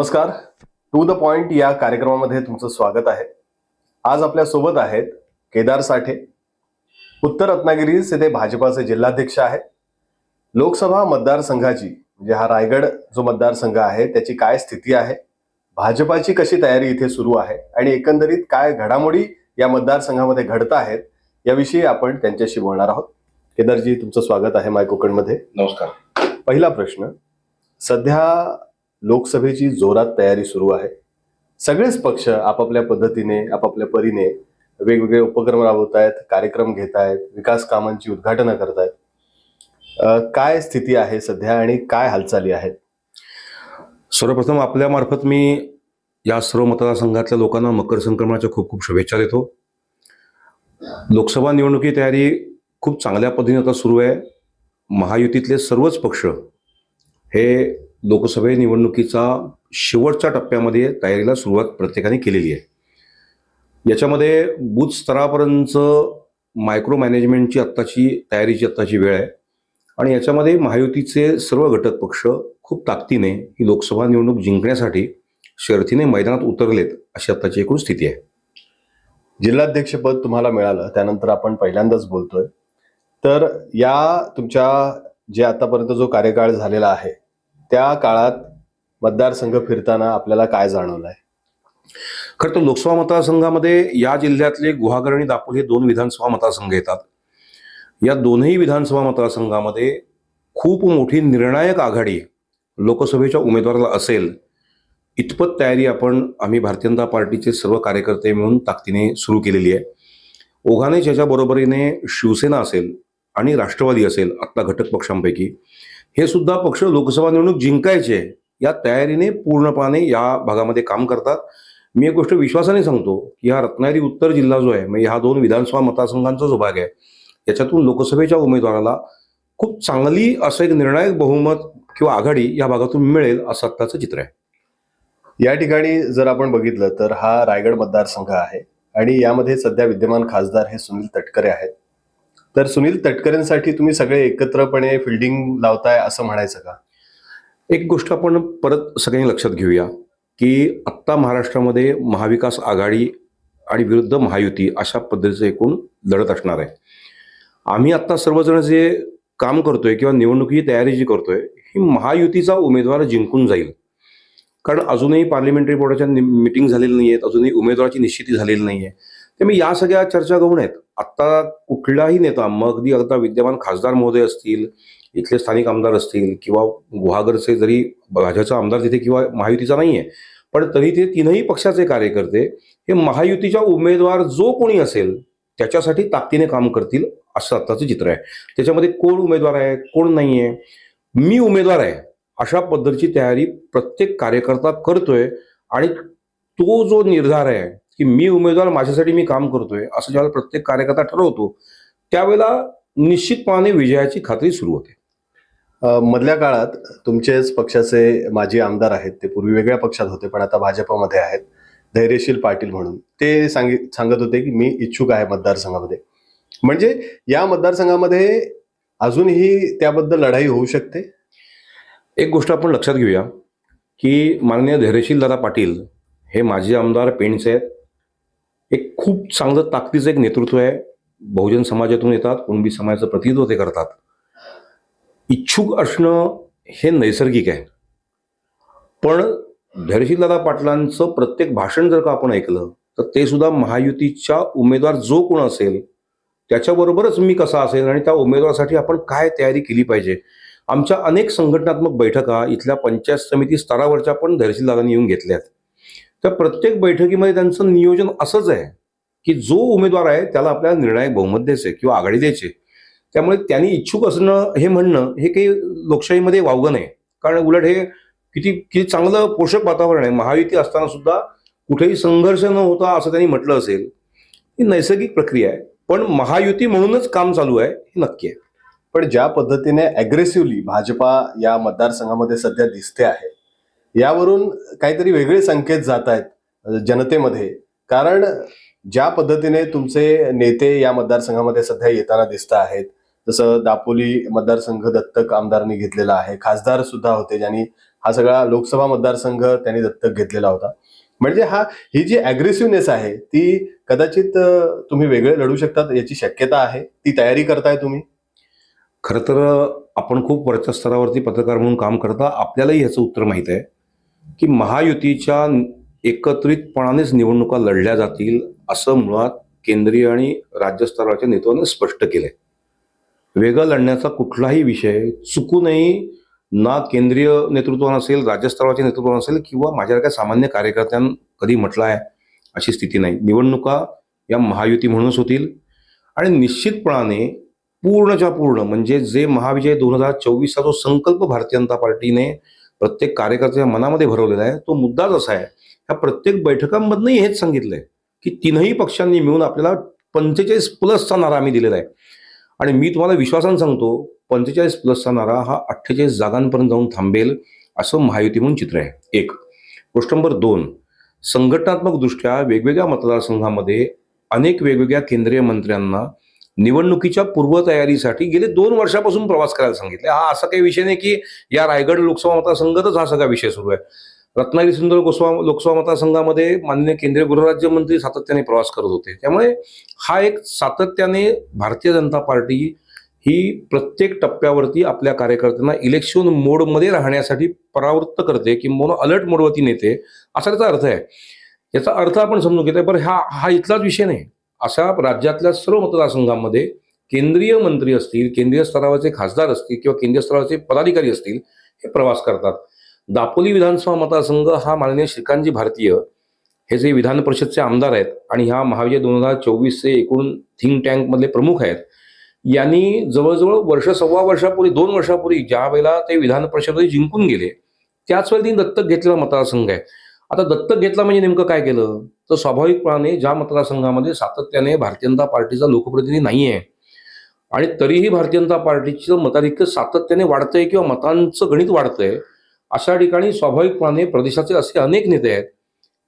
नमस्कार. To the point या कार्यक्रमामध्ये तुमचं स्वागत आहे. आज आपल्यासोबत आहेत केदार साठे. उत्तर रत्नागिरीस येथे भाजपाचे जिल्हाध्यक्ष आहेत. लोकसभा मतदारसंघाची म्हणजे हा रायगड जो मतदारसंघ आहे त्याची काय स्थिती आहे? भाजपाची कशी तयारी इथे सुरू आहे? आणि एकंदरीत काय घडामोडी या मतदारसंघामध्ये घडत आहेत याविषयी आपण त्यांच्याशी बोलणार आहोत. केदारजी तुमचं स्वागत आहे माय कोकणमध्ये. नमस्कार. पहिला प्रश्न सध्या लोकसभेची जोरात तयारी सुरू आहे. सगळेच पक्ष आपापल्या पद्धतीने आपापल्या परीने वेगवेगळे उपक्रम राबवत आहेत कार्यक्रम घेत आहेत विकास कामांची उद्घाटनं करत आहेत. काय स्थिती आहे सध्या आणि काय हालचाली आहेत? सर्वप्रथम आपल्यामार्फत मी या सर्व मतदारसंघातल्या लोकांना मकर संक्रमणाच्या खूप खूप शुभेच्छा देतो. लोकसभा निवडणुकी तयारी खूप चांगल्या पद्धतीने आता सुरू आहे. महायुतीतले सर्वच पक्ष हे लोकसभे निवडणुकीचा शेवटच्या टप्प्यामध्ये तयारीला सुरुवात प्रत्येकाने केलेली आहे. याच्यामध्ये बूथ स्तरापर्यंत मायक्रो मॅनेजमेंटची आत्ताची तयारीची आत्ताची वेळ आहे. आणि याच्यामध्ये महायुतीचे सर्व घटक पक्ष खूप ताकदीने ही लोकसभा निवडणूक जिंकण्यासाठी शर्थीने मैदानात उतरलेत अशी आत्ताची एकूण स्थिती आहे. जिल्हाध्यक्षपद तुम्हाला मिळालं त्यानंतर आपण पहिल्यांदाच बोलतोय. तर या तुमच्या जे आतापर्यंत जो कार्यकाळ झालेला आहे त्या काळात मतदारसंघ फिरताना आपल्याला काय जाणवलं आहे खरं तर लोकसभा मतदारसंघामध्ये या जिल्ह्यातले गुहागर आणि दापोल हे दोन विधानसभा मतदारसंघ येतात. या दोनही विधानसभा मतदारसंघामध्ये खूप मोठी निर्णायक आघाडी लोकसभेच्या उमेदवाराला असेल इतपत तयारी आपण आम्ही भारतीय जनता पार्टीचे सर्व कार्यकर्ते मिळून ताकदीने सुरू केलेली आहे. ओघाने ज्याच्या बरोबरीने शिवसेना असेल आणि राष्ट्रवादी असेल आत्ता घटक पक्षांपैकी. हे सुद्धा पक्ष लोकसभा निवडणूक जिंकायचे या तयारीने पूर्णपणे या भागामध्ये काम करतात. मी एक गोष्ट विश्वासाने सांगतो की हा रत्नागिरी उत्तर जिल्हा जो आहे म्हणजे हा दोन विधानसभा मतदारसंघांचा जो भाग आहे याच्यातून लोकसभेच्या उमेदवाराला खूप चांगली असं एक निर्णायक बहुमत किंवा आघाडी या भागातून मिळेल असं आत्ताचं चित्र आहे. या ठिकाणी जर आपण बघितलं तर हा रायगड मतदारसंघ आहे आणि यामध्ये सध्या विद्यमान खासदार हे सुनील तटकरे आहेत. तर सुनील तटकरेंसाठी तुम्ही सगळे एकत्रपणे फिल्डिंग लावताय असं म्हणायचं का? एक गोष्ट आपण परत सगळ्यांनी लक्षात घेऊया की आत्ता महाराष्ट्रामध्ये महाविकास आघाडी आणि विरुद्ध महायुती अशा पद्धतीचं एकूण लढत असणार आहे. आम्ही आत्ता सर्वजण जे काम करतोय किंवा निवडणुकीची तयारी जी करतोय ही महायुतीचा उमेदवार जिंकून जाईल. कारण अजूनही पार्लिमेंटरी बोर्डाच्या मिटिंग झालेली नाही आहेत अजूनही उमेदवाराची निश्चिती झालेली नाही आहे ते मी या सगळ्या चर्चा करून आहेत. आत्ता कुठलाही नेता मग अगदी आता विद्यमान खासदार महोदय असतील इथले स्थानिक आमदार असतील किंवा गुहागरचे जरी भाजपचा आमदार तिथे किंवा महायुतीचा नाही आहे पण तरी ते तीनही पक्षाचे कार्यकर्ते हे महायुतीच्या उमेदवार जो कोणी असेल त्याच्यासाठी ताकदीने काम करतील असं आत्ताचं चित्र आहे. त्याच्यामध्ये कोण उमेदवार आहे कोण नाही आहे मी उमेदवार आहे अशा पद्धतीची तयारी प्रत्येक कार्यकर्ता करतोय आणि तो जो निर्धार आहे की मी उमेदवार माझ्यासाठी मी काम करतोय असं ज्यावेळेला प्रत्येक कार्यकर्ता ठरवतो त्यावेळेला निश्चितपणे विजयाची खात्री सुरू होते. मधल्या काळात तुमचेच पक्षाचे माजी आमदार आहेत ते पूर्वी वेगळ्या पक्षात होते पण आता भाजपमध्ये आहेत धैर्यशील पाटील म्हणून. ते सांगित सांगत होते की मी इच्छुक आहे मतदारसंघामध्ये. म्हणजे या मतदारसंघामध्ये अजूनही त्याबद्दल लढाई होऊ शकते? एक गोष्ट आपण लक्षात घेऊया की माननीय धैर्यशील दादा पाटील हे माजी आमदार पेणचे आहेत. एक खूप चांगलं ताकदीचं एक नेतृत्व आहे. बहुजन समाजातून येतात कुणबी समाजाचं प्रतिनिधित्व ते करतात. इच्छुक असणं हे नैसर्गिक आहे. पण धैर्यशील दादा पाटलांचं प्रत्येक भाषण जर का आपण ऐकलं तर ते सुद्धा महायुतीच्या उमेदवार जो कोण असेल त्याच्याबरोबरच मी कसा असेल आणि त्या उमेदवारासाठी आपण काय तयारी केली पाहिजे? आमच्या अनेक संघटनात्मक बैठका इथल्या पंचायत समिती स्तरावरच्या पण धैर्यशील दादांनी येऊन घेतल्यात. तर प्रत्येक बैठकीमध्ये त्यांचं नियोजन असंच आहे की जो उमेदवार आहे त्याला आपल्याला निर्णायक बहुमत द्यायचे किंवा आघाडी द्यायचे त्यामुळे त्यांनी इच्छुक असणं हे म्हणणं हे काही लोकशाहीमध्ये वावगं नाही. कारण उलट हे किती किती चांगलं पोषक वातावरण आहे. महायुती असताना सुद्धा कुठेही संघर्ष न होता असं त्यांनी म्हटलं असेल ही नैसर्गिक प्रक्रिया आहे. पण महायुती म्हणूनच काम चालू आहे हे नक्की आहे. पण ज्या पद्धतीने अग्रेसिव्हली भाजपा या मतदारसंघामध्ये सध्या दिसते आहे यावरून काहीतरी वेगळे संकेत जात आहेत जनतेमध्ये. कारण ज्या पद्धतीने तुमचे नेते या मतदारसंघामध्ये सध्या येताना दिसत आहेत जसं दापोली मतदारसंघ दत्तक आमदारांनी घेतलेला आहे खासदार सुद्धा होते ज्यांनी हा सगळा लोकसभा मतदारसंघ त्यांनी दत्तक घेतलेला होता. म्हणजे हा ही जी अग्रेसिव्हनेस आहे ती कदाचित तुम्ही वेगळे लढू शकतात याची शक्यता आहे? ती तयारी करताय तुम्ही? खरं तर आपण खूप वरच्या स्तरावरती पत्रकार म्हणून काम करता आपल्यालाही ह्याचं उत्तर माहीत आहे. की महायुतीच्या एकत्रितपणानेच निवडणुका लढल्या जातील असं मुळात केंद्रीय आणि राज्य स्तराच्या नेतृत्वाने स्पष्ट केलंय. वेगळं लढण्याचा कुठलाही विषय चुकूनही ना केंद्रीय नेतृत्वानं असेल राज्यस्तराच्या नेतृत्वानं असेल किंवा माझ्यासारख्या सामान्य कार्यकर्त्यांना कधी म्हटलं आहे अशी स्थिती नाही. निवडणुका या महायुती म्हणूनच होतील आणि निश्चितपणाने पूर्णच्या पूर्ण म्हणजे जे महाविजय दोन हजार चोवीसचा जो संकल्प भारतीय जनता पार्टीने प्रत्येक कार्यकर्त्याच्या मनामध्ये भरवलेला आहे. तो मुद्दाच असा आहे. ह्या प्रत्येक बैठकांमधनंही हेच सांगितलं आहे की तीनही पक्षांनी मिळून आपल्याला पंचेचाळीस प्लसचा नारा आम्ही दिलेला आहे. आणि मी तुम्हाला विश्वासानं सांगतो पंचेचाळीस प्लसचा नारा हा अठ्ठेचाळीस जागांपर्यंत जाऊन थांबेल असं महायुती म्हणून चित्र आहे. एक. गोष्ट नंबर दोन. संघटनात्मकदृष्ट्या वेगवेगळ्या मतदारसंघामध्ये अनेक वेगवेगळ्या केंद्रीय मंत्र्यांना निवडणुकीच्या पूर्वतयारीसाठी गेले दोन वर्षापासून प्रवास करायला सांगितले. हा असा काही विषय नाही की या रायगड लोकसभा मतदारसंघातच हा सगळा विषय सुरू आहे. रत्नागिरी सिंधुदुर्ग लोकसभा लोकसभा मतदारसंघामध्ये माननीय केंद्रीय गृहराज्यमंत्री सातत्याने प्रवास करत होते. त्यामुळे हा एक सातत्याने भारतीय जनता पार्टी ही प्रत्येक टप्प्यावरती आपल्या कार्यकर्त्यांना इलेक्शन मोडमध्ये राहण्यासाठी परावृत्त करते किंवा अलर्ट मोडवरती नेते असा त्याचा अर्थ आहे. याचा अर्थ आपण समजून घेतोय पण हा हा इथलाच विषय नाही. अशा राज्यातल्या सर्व मतदारसंघांमध्ये केंद्रीय मंत्री असतील केंद्रीय स्तरावरचे खासदार असतील किंवा केंद्रीय स्तरावरचे पदाधिकारी असतील हे प्रवास करतात. दापोली विधानसभा मतदारसंघ हा माननीय श्रीकांतजी भारतीय हे जे विधान परिषदचे आमदार आहेत आणि ह्या महाविजय दोन हजार चोवीसचे एकूण थिंक टँकमधले प्रमुख आहेत यांनी जवळजवळ वर्ष सव्वा वर्षापूर्वी दोन वर्षापूर्वी ज्या वेळेला ते विधान परिषद जिंकून गेले त्याच वेळी त्यांनी दत्तक घेतलेला मतदारसंघ आहे. आता दत्तक घेतला म्हणजे नेमकं काय केलं? तर स्वाभाविकपणाने ज्या मतदारसंघामध्ये सातत्याने भारतीय जनता पार्टीचा लोकप्रतिनिधी नाही आहे आणि तरीही भारतीय जनता पार्टीचं मताधिक्य सातत्याने वाढतंय किंवा मतांचं गणित वाढतंय अशा ठिकाणी स्वाभाविकपणे प्रदेशाचे असे अनेक नेते आहेत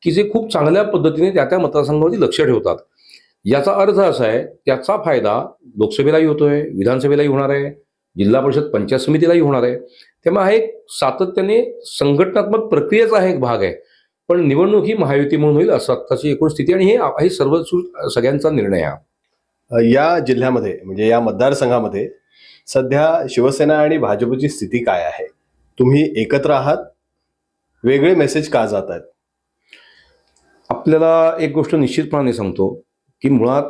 की जे खूप चांगल्या पद्धतीने त्या त्या मतदारसंघावरती लक्ष ठेवतात. याचा अर्थ असा आहे त्याचा फायदा लोकसभेलाही होतोय विधानसभेलाही होणार आहे जिल्हा परिषद पंचायत समितीलाही होणार आहे. तेव्हा हा एक सातत्याने संघटनात्मक प्रक्रियेचा हा एक भाग आहे. पण निवडणूक ही महायुती म्हणून होईल असं आत्ताची एकूण स्थिती आणि हे हे सर्व सु- सगळ्यांचा निर्णय आहे अ, या जिल्ह्यामध्ये म्हणजे या मतदारसंघामध्ये सध्या शिवसेना आणि भाजपची स्थिती काय आहे? तुम्ही एकत्र आहात? वेगळे मेसेज का जात आहेत? आपल्याला एक गोष्ट निश्चितपणाने सांगतो की मुळात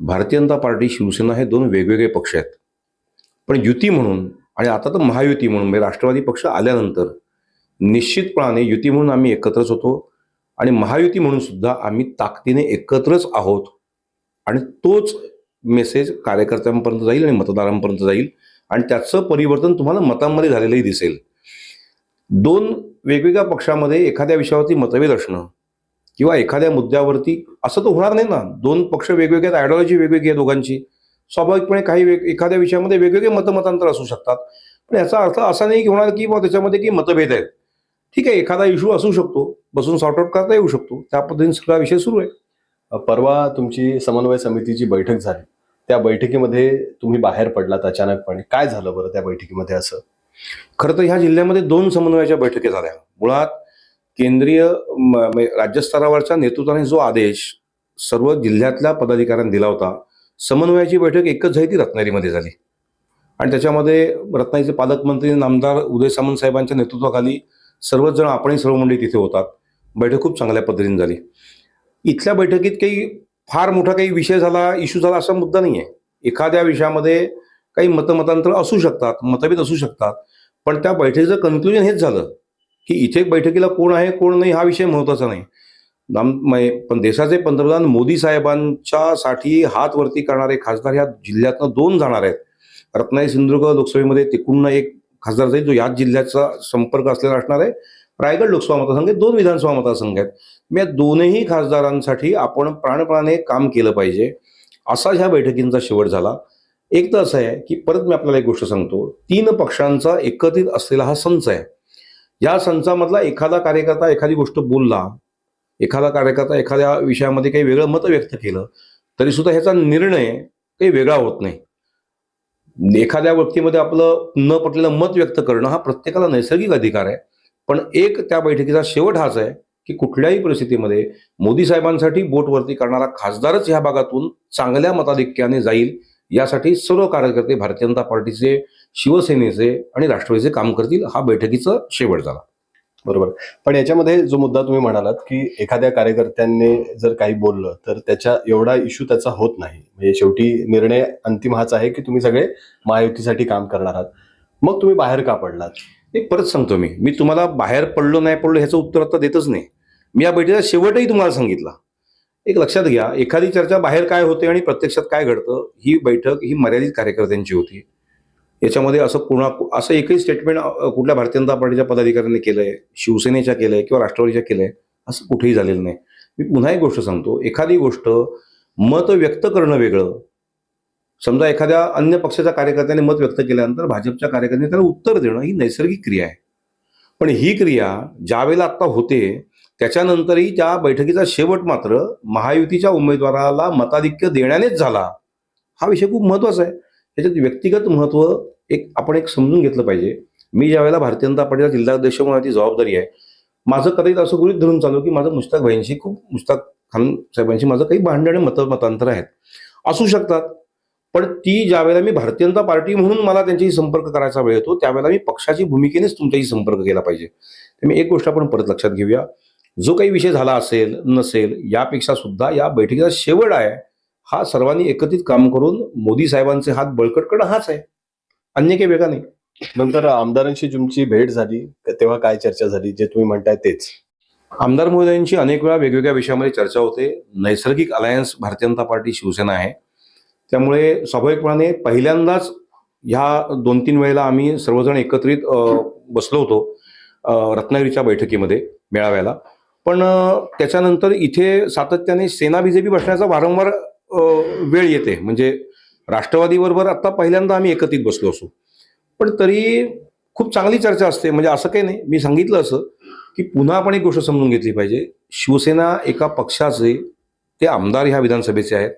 भारतीय जनता पार्टी शिवसेना हे दोन वेगवेगळे पक्ष आहेत. पण युती म्हणून आणि आता तर महायुती म्हणून म्हणजे राष्ट्रवादी पक्ष आल्यानंतर निश्चितपणाने युती म्हणून आम्ही एकत्रच होतो आणि महायुती म्हणून सुद्धा आम्ही ताकदीने एकत्रच आहोत. आणि तोच मेसेज कार्यकर्त्यांपर्यंत जाईल आणि मतदारांपर्यंत जाईल. आणि त्याचं परिवर्तन तुम्हाला मतांमध्ये झालेलंही दिसेल. दोन वेगवेगळ्या पक्षामध्ये एखाद्या विषयावरती मतभेद असणं किंवा एखाद्या मुद्द्यावरती असं तर होणार नाही ना. दोन पक्ष वेगवेगळे आहेत आयडिओलॉजी वेगवेगळी आहे दोघांची. स्वाभाविकपणे काही वेग एखाद्या विषयामध्ये वेगवेगळे मतमतांतर असू शकतात. पण याचा अर्थ असा नाही की होणार की बुवा त्याच्यामध्ये की मतभेद आहेत. ठीक आहे एखादा इश्यू असू शकतो. बसून सॉर्ट आउट करता येऊ शकतो. त्या पद्धतीने सगळा विषय सुरू आहे. परवा तुमची समन्वय समितीची बैठक झाली. त्या बैठकीमध्ये तुम्ही बाहेर पडलात अचानकपणे. काय झालं बरं त्या बैठकीमध्ये असं? खरं तर ह्या जिल्ह्यामध्ये दोन समन्वयाच्या बैठकी झाल्या. मुळात केंद्रीय राज्यस्तरावरच्या नेतृत्वाने जो आदेश सर्व जिल्ह्यातल्या पदाधिकाऱ्यांना दिला होता समन्वयाची बैठक एकच झाली ती रत्नागिरीमध्ये झाली. आणि त्याच्यामध्ये रत्नागिरीचे पालकमंत्री नामदार उदय सामंत साहेबांच्या नेतृत्वाखाली सर्वच जण आपणही सर्व मंडळी तिथे होतात. बैठक खूप चांगल्या पद्धतीने झाली. इथल्या बैठकीत काही फार मोठा काही विषय झाला इश्यू झाला असा मुद्दा नाही आहे एखाद्या विषयामध्ये काही मतमतांतर असू शकतात मतभेद असू शकतात. पण त्या बैठकीचं कन्क्लुजन हेच झालं की इथे बैठकीला कोण आहे कोण नाही हा विषय महत्त्वाचा नाही. नाम पण देशाचे पंतप्रधान मोदी साहेबांच्या साठी हात वरती करणारे खासदार ह्या जिल्ह्यातनं दोन जाणार आहेत. रत्नागिरी सिंधुदुर्ग लोकसभेमध्ये तिकडून एक खासदार जाईल जो याच जिल्ह्याचा संपर्क असलेला असणार आहे रायगड लोकसभा मतदारसंघ दोन विधानसभा मतदारसंघ आहेत. मी या दोनही खासदारांसाठी आपण प्राणपणाने काम केलं पाहिजे असा ह्या बैठकींचा शेवट झाला. एक तर असं आहे की परत मी आपल्याला एक गोष्ट सांगतो तीन पक्षांचा एकत्रित असलेला हा संच आहे. या संचामधला एखादा कार्यकर्ता एखादी गोष्ट बोलला एखादा कार्यकर्ता एखाद्या विषयामध्ये काही वेगळं मत व्यक्त केलं तरी सुद्धा ह्याचा निर्णय काही वेगळा होत नाही. एखाद्या व्यक्तीमध्ये आपलं न पटलेलं मत व्यक्त करणं हा प्रत्येकाला नैसर्गिक अधिकार आहे. पण एक त्या बैठकीचा शेवट हाच आहे की कुठल्याही परिस्थितीमध्ये मोदी साहेबांसाठी बोटवरती करणारा खासदारच ह्या भागातून चांगल्या मताधिक्याने जाईल यासाठी सर्व कार्यकर्ते भारतीय जनता पार्टीचे शिवसेनेचे आणि राष्ट्रवादीचे काम करतील हा बैठकीचा शेवट झाला. बरोबर. पण याच्यामध्ये जो मुद्दा तुम्ही म्हणालात की एखाद्या कार्यकर्त्यांनी जर काही बोललं तर त्याच्या एवढा इश्यू त्याचा होत नाही. म्हणजे शेवटी निर्णय अंतिम हाच आहे की तुम्ही सगळे महायुतीसाठी काम करणार आहात. मग तुम्ही बाहेर का पडलात? एक परत सांगतो मी. मी तुम्हाला बाहेर पडलो नाही पडलो ह्याचं उत्तर आता देतच नाही. मी या बैठकीचा शेवटही तुम्हाला सांगितला. एक लक्षात घ्या एखादी चर्चा बाहेर काय होते आणि प्रत्यक्षात काय घडतं ही बैठक ही मर्यादित कार्यकर्त्यांची होती. याच्यामध्ये असं पुन्हा असं एकही स्टेटमेंट कुठल्या भारतीय जनता पार्टीच्या पदाधिकाऱ्यांनी केलंय शिवसेनेच्या आहे किंवा राष्ट्रवादीच्या केलं आहे असं कुठेही झालेलं नाही. मी पुन्हा एक गोष्ट सांगतो. एखादी गोष्ट मत व्यक्त करणं वेगळं. समजा एखाद्या अन्य पक्षाच्या कार्यकर्त्याने मत व्यक्त केल्यानंतर भाजपच्या कार्यकर्त्याने त्याला उत्तर देणं ही नैसर्गिक क्रिया आहे. पण ही क्रिया ज्यावेळेला आत्ता होते त्याच्यानंतरही त्या बैठकीचा शेवट मात्र महायुतीच्या उमेदवाराला मताधिक्य देण्यानेच झाला हा विषय खूप महत्त्वाचा आहे. त्याच्यात व्यक्तिगत महत्त्व एक आपण एक समजून घेतलं पाहिजे. मी ज्यावेळेला भारतीय जनता पार्टीचा जिल्हाध्यक्ष म्हणून ती जबाबदारी आहे माझं कदाचित असं गृहित धरून चालू की माझं मुश्ताक भाईंशी खूप मुश्ताक खान साहेबांशी माझं काही भांडण आणि मत मतांतर आहेत. असू शकतात पण ती ज्यावेळेला मी भारतीय जनता पार्टी म्हणून मला त्यांच्याशी संपर्क करायचा वेळ येतो त्यावेळेला मी पक्षाची भूमिकेनेच तुमच्याशी संपर्क केला पाहिजे. त्यामुळे एक गोष्ट आपण परत लक्षात घेऊया. जो काही विषय झाला असेल नसेल यापेक्षा सुद्धा या बैठकीचा शेवट आहे. हा सर्वांनी एकत्रित काम करून मोदी साहेबांचे हात बळकट करणं हाच आहे. अन्य काही वेगळा नाही. नंतर आमदारांशी तुमची भेट झाली तेव्हा काय चर्चा झाली जे तुम्ही म्हणताय तेच. आमदार महोदयांची अनेक वेळा वेगवेगळ्या विषयामध्ये चर्चा होते. नैसर्गिक अलायन्स भारतीय जनता पार्टी शिवसेना आहे. त्यामुळे स्वाभाविकपणाने पहिल्यांदाच ह्या दोन तीन वेळेला आम्ही सर्वजण एकत्रित बसलो होतो रत्नागिरीच्या बैठकीमध्ये मेळाव्याला. पण त्याच्यानंतर इथे सातत्याने सेना बीजेपी बसण्याचा वारंवार वेळ येते. म्हणजे राष्ट्रवादीबरोबर आता पहिल्यांदा आम्ही एकत्रित बसलो असू. पण तरी खूप चांगली चर्चा असते. म्हणजे असं काही नाही. मी सांगितलं असं की पुन्हा आपण एक गोष्ट समजून घेतली पाहिजे. शिवसेना एका पक्षाचे ते आमदार ह्या विधानसभेचे आहेत.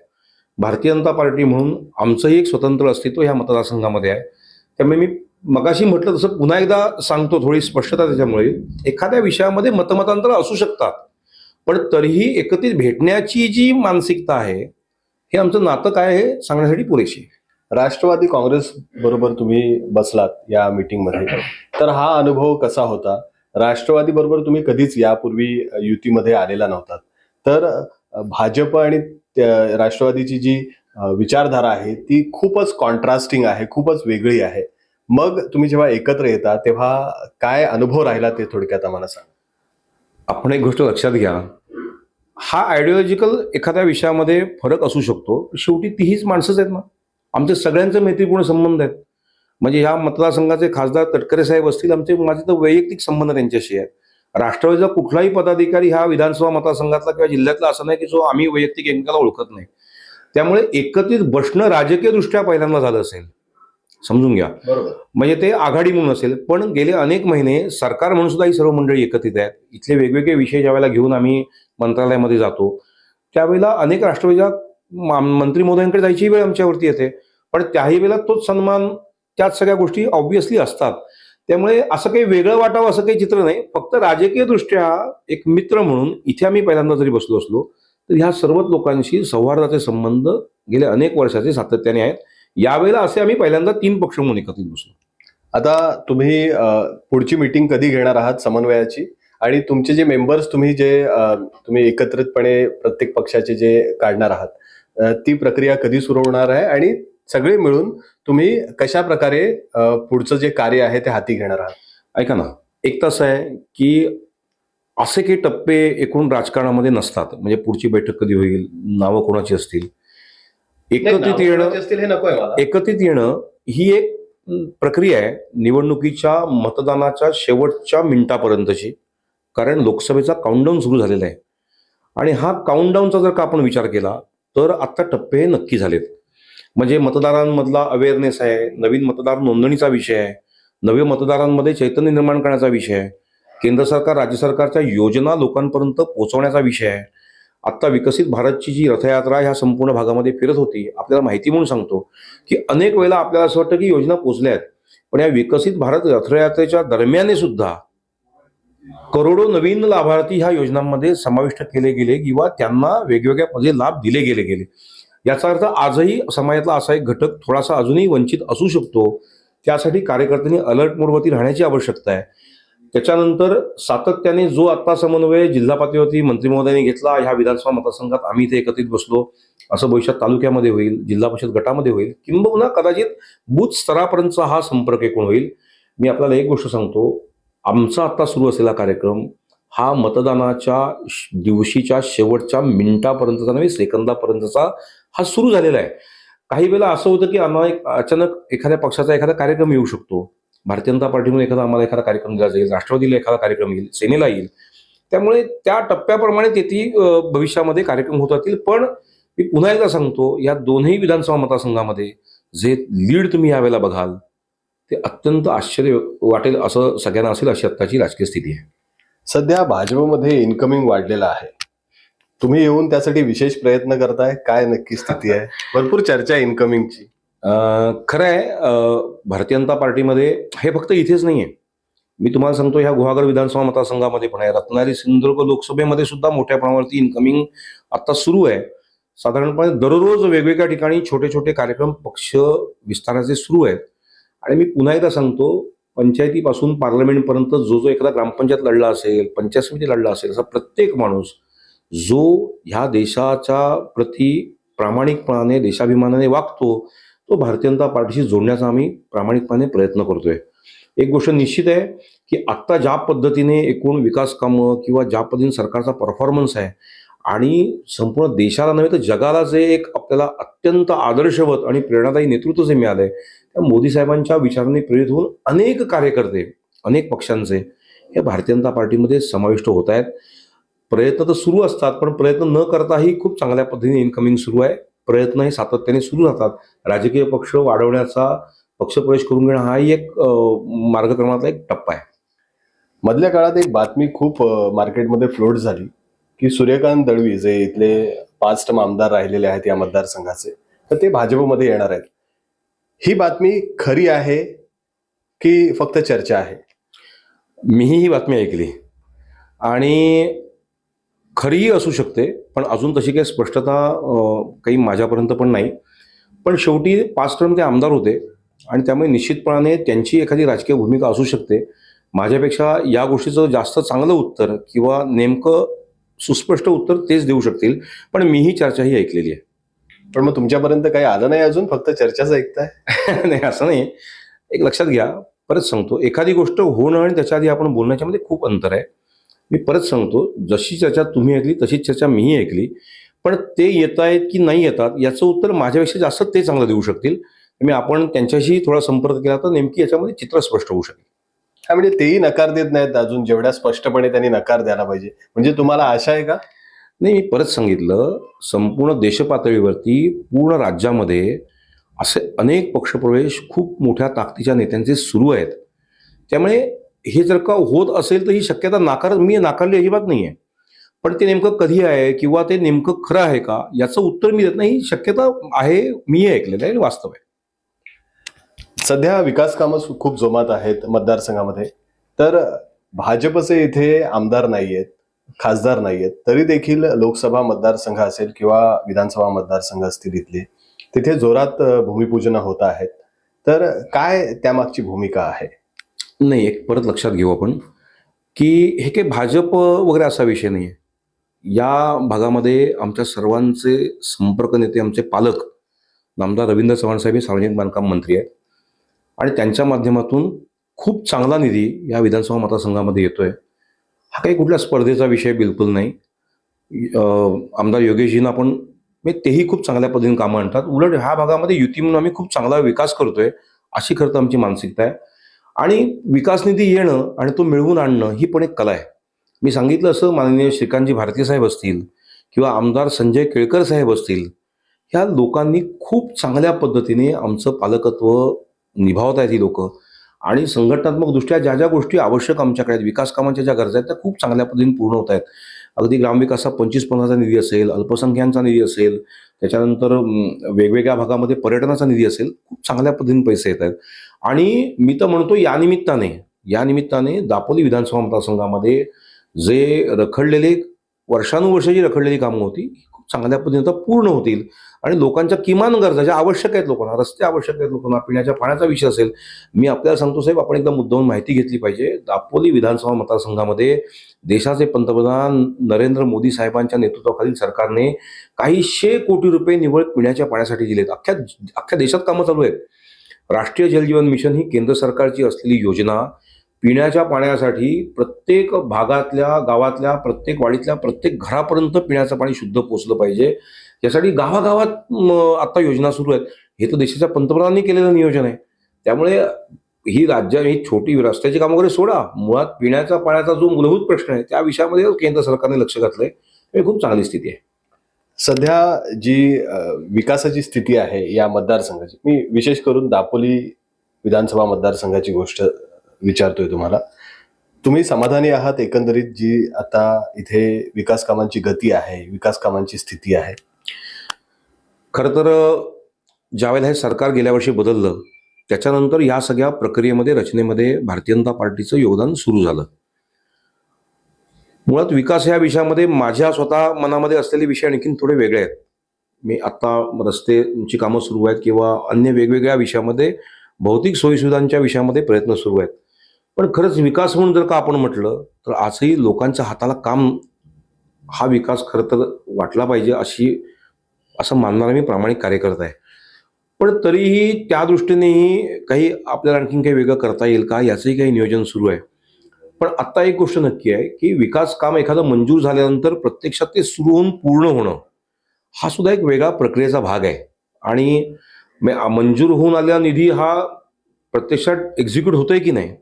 भारतीय जनता पार्टी म्हणून आमचंही एक स्वतंत्र अस्तित्व ह्या मतदारसंघामध्ये आहे. त्यामुळे मी मगाशी म्हटलं तसं पुन्हा एकदा सांगतो थोडी स्पष्टता त्याच्यामुळे. एखाद्या विषयामध्ये मतमतांतर असू शकतात. पण तरीही एकत्रित भेटण्याची जी मानसिकता आहे हे आमचं नातं काय आहे सांगण्यासाठी पुरेशी आहे. राष्ट्रवादी काँग्रेस बरोबर तुम्ही बसलात या मीटिंगमध्ये तर हा अनुभव कसा होता? राष्ट्रवादी बरोबर तुम्ही कधीच यापूर्वी युतीमध्ये आलेला नव्हतात. तर भाजप आणि राष्ट्रवादीची जी विचारधारा आहे ती खूपच कॉन्ट्रास्टिंग आहे खूपच वेगळी आहे. मग तुम्ही जेव्हा एकत्र येता तेव्हा काय अनुभव राहिला ते थोडक्यात आम्हाला सांगा. आपण एक गोष्ट लक्षात घ्या. हा आयडिओलॉजिकल एखाद्या विषयामध्ये फरक असू शकतो. शेवटी तीहीच माणसंच आहेत ना. आमचे सगळ्यांचे मैत्रीपूर्ण संबंध आहेत. म्हणजे ह्या मतदारसंघाचे खासदार तटकरे साहेब असतील आमचे माझे तर वैयक्तिक संबंध त्यांच्याशी आहेत. राष्ट्रवादीचा कुठलाही पदाधिकारी हा विधानसभा मतदारसंघातला किंवा जिल्ह्यातला असं नाही की जो आम्ही वैयक्तिक एकमेकाला ओळखत नाही. त्यामुळे एकत्रित बसणं राजकीयदृष्ट्या पहिल्यांदा झालं असेल. समजून घ्या. म्हणजे ते आघाडी म्हणून असेल पण गेले अनेक महिने सरकार म्हणून सुद्धा ही सर्व मंडळी एकत्रित आहेत. इथले वेगवेगळे विषय ज्यावेळेला घेऊन आम्ही मंत्रालयामध्ये जातो. त्यावेळेला अनेक राष्ट्रवादीच्या मा- मंत्री महोदयांकडे जायची वेळ आमच्यावरती येते. पण त्याही वेळेला तोच सन्मान त्याच सगळ्या गोष्टी ऑब्व्हियसली असतात. त्यामुळे असं काही वेगळं वाटावं असं काही चित्र नाही. फक्त राजकीय दृष्ट्या एक मित्र म्हणून इथे आम्ही पहिल्यांदा जरी बसलो असलो तर ह्या सर्वच लोकांशी सौहार्दाचे संबंध गेले अनेक वर्षाचे सातत्याने आहेत. यावेळेला असे आम्ही पहिल्यांदा तीन पक्ष म्हणून एकत्रित बसलो. आता तुम्ही पुढची मीटिंग कधी घेणार आहात समन्वयाची? आणि तुमचे जे मेंबर्स तुम्ही जे तुम्ही एकत्रितपणे प्रत्येक पक्षाचे जे काढणार आहात ती प्रक्रिया कधी सुरू होणार आहे आणि सगळे मिळून तुम्ही कशा प्रकारे पुढचं जे कार्य आहे ते हाती घेणार आहात? ऐका ना एक तास आहे की असे काही टप्पे एकूण राजकारणामध्ये नसतात. म्हणजे पुढची बैठक कधी होईल नावं कोणाची असतील? एकत्रित येणं असतील हे नको आहे मला. एकत्रित येणं ही एक प्रक्रिया आहे. निवडणुकीच्या मतदानाच्या शेवटच्या मिनिटापर्यंतची. कारण लोकसभेचा काउंटडाऊन सुरू झालेला आहे. आणि हा काउंटडाऊनचा जर का आपण विचार केला तर आत्ता टप्पे हे नक्की झालेत. म्हणजे मतदारांमधला अवेअरनेस आहे नवीन मतदार नोंदणीचा विषय आहे नव्या मतदारांमध्ये चैतन्य निर्माण करण्याचा विषय आहे केंद्र सरकार राज्य सरकारच्या योजना लोकांपर्यंत पोहोचवण्याचा विषय आहे. आत्ता विकसित भारतची जी रथयात्रा ह्या संपूर्ण भागामध्ये फिरत होती आपल्याला माहिती म्हणून सांगतो की अनेक वेळेला आपल्याला असं वाटतं की योजना पोचल्या आहेत. पण या विकसित भारत रथयात्रेच्या दरम्याने सुद्धा करोडो नवीन लाभार्थी ह्या योजनांमध्ये समाविष्ट केले गेले किंवा त्यांना वेगवेगळ्या पदे लाभ दिले गेले गेले. याचा अर्थ आजही समाजातला असा एक घटक थोडासा अजूनही वंचित असू शकतो. त्यासाठी कार्यकर्त्यांनी अलर्ट मोडवरती राहण्याची आवश्यकता आहे. त्याच्यानंतर सातत्याने जो आत्ता समन्वय जिल्हा पातळीवरती मंत्री महोदयांनी घेतला ह्या विधानसभा मतदारसंघात आम्ही इथे एकत्रित बसलो. असं भविष्यात तालुक्यामध्ये होईल जिल्हा परिषद गटामध्ये होईल किंबहुना कदाचित बूथ स्तरापर्यंतचा हा संपर्क एकूण होईल. मी आपल्याला एक गोष्ट सांगतो आमचा आत्ता सुरू असलेला कार्यक्रम हा मतदानाच्या दिवशीच्या शेवटच्या मिनिटापर्यंतचा नव्हे सेकंदापर्यंतचा हा सुरू झालेला आहे. काही वेळेला असं होतं की आम्हाला एक अचानक एखाद्या पक्षाचा एखादा कार्यक्रम येऊ शकतो. भारतीय जनता पार्टीमध्ये एखादा आम्हाला एखादा कार्यक्रम दिला जाईल राष्ट्रवादीला एखादा कार्यक्रम येईल सेनेला येईल. त्यामुळे त्या टप्प्याप्रमाणे तेथी ती भविष्यामध्ये कार्यक्रम होत राहतील. पण मी पुन्हा एकदा सांगतो या दोन्ही विधानसभा मतदारसंघामध्ये जे लीड तुम्ही यावेळेला बघाल ते अत्यंत आश्चर्य वाटेल असं सगळ्यांना असेल अशी आत्ताची राजकीय स्थिती आहे. सध्या भाजपमध्ये इन्कमिंग वाढलेलं आहे. तुम्ही येऊन त्यासाठी विशेष प्रयत्न करताय? काय नक्की स्थिती आहे? भरपूर चर्चा आहे इन्कमिंगची खरं आहे भारतीय जनता पार्टीमध्ये हे फक्त इथेच नाही आहे मी तुम्हाला सांगतो ह्या गुहागर विधानसभा मतदारसंघामध्ये पण आहे. रत्नागिरी सिंधुदुर्ग लोकसभेमध्ये सुद्धा मोठ्या प्रमाणावरती इन्कमिंग आता सुरू आहे. साधारणपणे दररोज वेगवेगळ्या ठिकाणी छोटे छोटे कार्यक्रम पक्ष विस्ताराचे सुरू आहेत. आणि मी पुन्हा एकदा सांगतो पंचायतीपासून पार्लमेंटपर्यंत जो जो एखादा ग्रामपंचायत लढला असेल पंचायत समिती लढला असेल असा प्रत्येक माणूस जो ह्या देशाच्या प्रती प्रामाणिकपणाने देशाभिमानाने वागतो तो भारतीय जनता पार्टीशी जोडण्याचा आम्ही प्रामाणिकपणे प्रयत्न करतोय. एक गोष्ट निश्चित आहे की आत्ता ज्या पद्धतीने एकूण विकास कामं किंवा ज्या पद्धतीने सरकारचा परफॉर्मन्स आहे आणि संपूर्ण देशाला नव्हे तर जगाला जे एक आपल्याला अत्यंत आदर्शवत आणि प्रेरणादायी नेतृत्व जे मिळालंय त्या मोदी साहेबांच्या विचारांनी प्रेरित होऊन अनेक कार्यकर्ते अनेक पक्षांचे हे भारतीय जनता पार्टीमध्ये समाविष्ट होत आहेत. प्रयत्न तर सुरू असतात पण प्रयत्न न करताही खूप चांगल्या पद्धतीने इन्कमिंग सुरू आहे. प्रयत्न हे सातत्याने सुरू राहतात. राजकीय पक्ष वाढवण्याचा पक्षप्रवेश करून घेणं हाही एक अं, मार्गक्रमणातला एक टप्पा आहे. मधल्या काळात एक बातमी खूप मार्केटमध्ये फ्लोट झाली. की सूर्यकांत दळवी जे इथले पाच टम आमदार राहिलेले आहेत या मतदारसंघाचे तर ते भाजपमध्ये येणार आहेत. ही बातमी खरी आहे की फक्त चर्चा आहे? मीही ही बातमी ऐकली. आणि खरीही असू शकते पण अजून तशी काही स्पष्टता काही माझ्यापर्यंत पण नाही. पण शेवटी पाच टर्म ते आमदार होते आणि त्यामुळे निश्चितपणाने त्यांची एखादी राजकीय भूमिका असू शकते. माझ्यापेक्षा या गोष्टीचं जास्त चांगलं उत्तर किंवा नेमकं सुस्पष्ट उत्तर तेच देऊ शकतील पण मीही चर्चा ही ऐकलेली आहे. पण मग तुमच्यापर्यंत काही आलं नाही अजून? फक्त चर्चाच ऐकताय? नाही असं नाही. एक लक्षात घ्या परत सांगतो एखादी गोष्ट होणं आणि त्याच्या आधी आपण बोलण्याच्यामध्ये खूप अंतर आहे. मी परत सांगतो जशी चर्चा तुम्ही ऐकली तशीच चर्चा मीही ऐकली. पण ते येत आहेत की नाही येतात याचं उत्तर माझ्यापेक्षा जास्त ते चांगलं देऊ शकतील. मी आपण त्यांच्याशी थोडा संपर्क केला तर नेमकी याच्यामध्ये चित्र स्पष्ट होऊ शकेल. म्हणजे तेही नकार देत नाहीत अजून जेवढ्या स्पष्टपणे त्यांनी नकार द्यायला पाहिजे. म्हणजे तुम्हाला आशा आहे का? नाही मी परत सांगितलं संपूर्ण देशपातळीवरती पूर्ण राज्यामध्ये असे अनेक पक्षप्रवेश खूप मोठ्या ताकदीच्या नेत्यांचे सुरू आहेत. त्यामुळे हे जर का होत असेल तर ही शक्यता नाकार मी नाकारली अजिबात नाही आहे पण ते नेमकं कधी आहे किंवा ते नेमकं खरं आहे का याचं उत्तर मी देत नाही. ही शक्यता आहे मी ऐकलेलं आहे आणि वास्तव आहे. सध्या विकास कामं खूप जोमात आहेत मतदारसंघामध्ये. तर भाजपचे इथे आमदार नाही आहेत खासदार नाही आहेत तरी देखील लोकसभा मतदारसंघ असेल किंवा विधानसभा मतदारसंघ असतील इथले तिथे जोरात भूमिपूजन होत आहेत. तर काय त्यामागची भूमिका आहे? नाही एक परत लक्षात घेऊ आपण की हे काही भाजप वगैरे असा विषय नाही आहे या भागामध्ये आमच्या सर्वांचे संपर्क नेते आमचे पालक नामदार रवींद्र चव्हाण साहेब हे सार्वजनिक बांधकाम मंत्री आहेत. आणि त्यांच्या माध्यमातून खूप चांगला निधी या विधानसभा मतदारसंघामध्ये आहे हा काही कुठल्या स्पर्धेचा विषय बिलकुल नाही. आमदार योगेशजींना आपण म्हणजे तेही खूप चांगल्या पद्धतीने कामं आणतात. उलट ह्या भागामध्ये युती म्हणून आम्ही खूप चांगला विकास करतोय अशी खरं तर आमची मानसिकता आहे. आणि विकास निधी येणं आणि तो मिळवून आणणं ही पण एक कला आहे. मी सांगितलं असं माननीय श्रीकांतजी भारती साहेब असतील किंवा आमदार संजय केळकर साहेब असतील ह्या लोकांनी खूप चांगल्या पद्धतीने आमचं पालकत्व निभावत आहेत ही लोक. आणि संघटनात्मक दृष्ट्या ज्या ज्या गोष्टी आवश्यक आमच्याकडे आहेत विकास कामांच्या ज्या गरजा आहेत त्या खूप चांगल्या पद्धतीने पूर्ण होत आहेत. अगदी ग्रामविकासा पंचवीस पन्नासचा निधी असेल अल्पसंख्यांचा निधी असेल त्याच्यानंतर वेगवेगळ्या भागामध्ये पर्यटनाचा निधी असेल खूप चांगल्या पद्धतीने पैसे येत आहेत. आणि मी तर म्हणतो या निमित्ताने या निमित्ताने दापोली विधानसभा मतदारसंघामध्ये जे रखडलेले वर्षानुवर्षाची रखडलेली कामं होती चांगल्या पद्धतीने पूर्ण होतील. आणि लोकांच्या किमान गरजा ज्या आवश्यक आहेत लोकांना रस्ते आवश्यक आहेत लोकांना पिण्याच्या पाण्याचा विषय असेल मी आपल्याला सांगतो साहेब आपण एकदा मुद्दाहून माहिती घेतली पाहिजे. दापोली विधानसभा मतदारसंघामध्ये देशाचे पंतप्रधान नरेंद्र मोदी साहेबांच्या नेतृत्वाखालील सरकारने काहीशे कोटी रुपये निवळ पिण्याच्या पाण्यासाठी दिलेत. अख्ख्या अख्ख्या देशात कामं चालू आहेत. राष्ट्रीय जलजीवन मिशन ही केंद्र सरकारची असलेली योजना पिण्याच्या पाण्यासाठी प्रत्येक भागातल्या गावातल्या प्रत्येक वाडीतल्या प्रत्येक घरापर्यंत पिण्याचं पाणी शुद्ध पोचलं पाहिजे. यासाठी गावागावात म, आता योजना सुरू आहेत. हे तर देशाच्या पंतप्रधानांनी केलेलं नियोजन आहे. त्यामुळे ही राज्य ही छोटी रस्त्याची कामं वगैरे सोडा. मुळात पिण्याच्या पाण्याचा जो मूलभूत प्रश्न आहे त्या विषयामध्ये केंद्र सरकारने लक्ष घातलंय. हे खूप चांगली स्थिती आहे. सध्या जी विकासाची स्थिती आहे या मतदारसंघाची मी विशेष करून दापोली विधानसभा मतदारसंघाची गोष्ट विचारतोय तुम्हाला. तुम्ही समाधानी आहात एकंदरीत जी आता इथे विकास कामांची गती आहे विकास कामांची स्थिती आहे? खरं तर ज्यावेळेला हे सरकार गेल्या वर्षी बदललं त्याच्यानंतर या सगळ्या प्रक्रियेमध्ये रचनेमध्ये भारतीय जनता पार्टीचं योगदान सुरू झालं. मुळात विकास या विषयामध्ये माझ्या स्वतः मनामध्ये असलेले विषय आणखीन थोडे वेगळे आहेत. मी आत्ता रस्तेची कामं सुरू आहेत किंवा अन्य वेगवेगळ्या विषयामध्ये भौतिक सोयीसुविधांच्या विषयामध्ये प्रयत्न सुरू आहेत. पण खरंच विकास म्हणून जर का आपण म्हटलं तर आजही लोकांच्या हाताला काम हा विकास खरं तर वाटला पाहिजे अशी असं मानणारा मी प्रामाणिक कार्यकर्ता आहे. पण तरीही त्या दृष्टीनेही काही आपल्याला आणखीन काही वेगळं करता येईल का याचंही काही नियोजन सुरू आहे. पण आत्ता एक गोष्ट नक्की आहे की विकास काम एखादं मंजूर झाल्यानंतर प्रत्यक्षात ते सुरू होऊन पूर्ण होणं हा सुद्धा एक वेगळा प्रक्रियेचा भाग आहे. आणि मंजूर होऊन आलेला निधी हा प्रत्यक्षात एक्झिक्यूट होतोय की नाही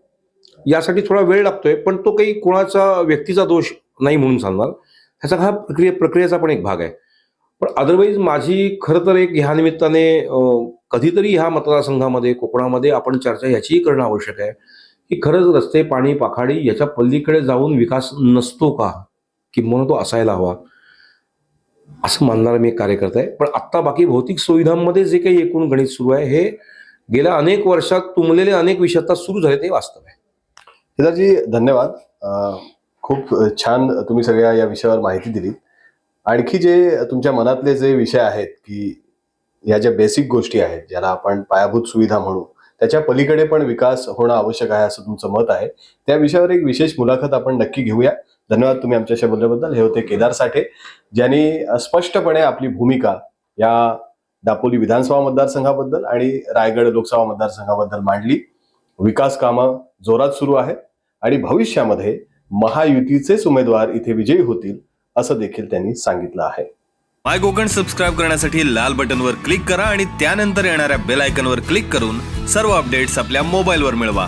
यासाठी थोडा वेळ लागतोय पण तो काही कोणाचा व्यक्तीचा दोष नाही म्हणून सांगणार. ह्याचा हा प्रक्रिये प्रक्रियेचा पण एक भाग आहे. पण अदरवाईज माझी खरं तर एक ह्या निमित्ताने कधीतरी ह्या मतदारसंघामध्ये कोकणामध्ये आपण चर्चा याचीही करणं आवश्यक आहे. की खरंच रस्ते पाणी पाखाडी याच्या पल्लीकडे जाऊन विकास नसतो का? किंवा तो असायला हवा. असं मानणारा मी एक कार्यकर्ता आहे. पण आत्ता बाकी भौतिक सुविधांमध्ये जे काही एकूण गणित सुरू आहे हे गेल्या अनेक वर्षात तुंबलेले अनेक विषय आता सुरू झाले ते वास्तव आहे. केदारजी धन्यवाद. खूप छान तुम्ही सगळ्या या विषयावर माहिती दिली. आणखी जे तुमच्या मनातले जे विषय आहेत की या ज्या बेसिक गोष्टी आहेत ज्याला आपण पायाभूत सुविधा म्हणू त्याच्या पलीकडे पण विकास होणं आवश्यक आहे असं तुमचं मत आहे. त्या विषयावर एक विशेष मुलाखत आपण नक्की घेऊया. धन्यवाद तुम्ही आमच्याशी बोलल्याबद्दल. हे होते केदार साठे ज्यांनी स्पष्टपणे आपली भूमिका या दापोली विधानसभा मतदारसंघाबद्दल आणि रायगड लोकसभा मतदारसंघाबद्दल मांडली. विकास कामं जोरात सुरू आहेत आणि भविष्यामध्ये महायुतीचेच उमेदवार इथे विजयी होतील असं देखील त्यांनी सांगितलं आहे. माय कोकण सबस्क्राईब करण्यासाठी लाल बटनवर क्लिक करा आणि त्यानंतर येणाऱ्या बेल आयकनवर क्लिक करून सर्व अपडेट्स आपल्या मोबाईलवर मिळवा.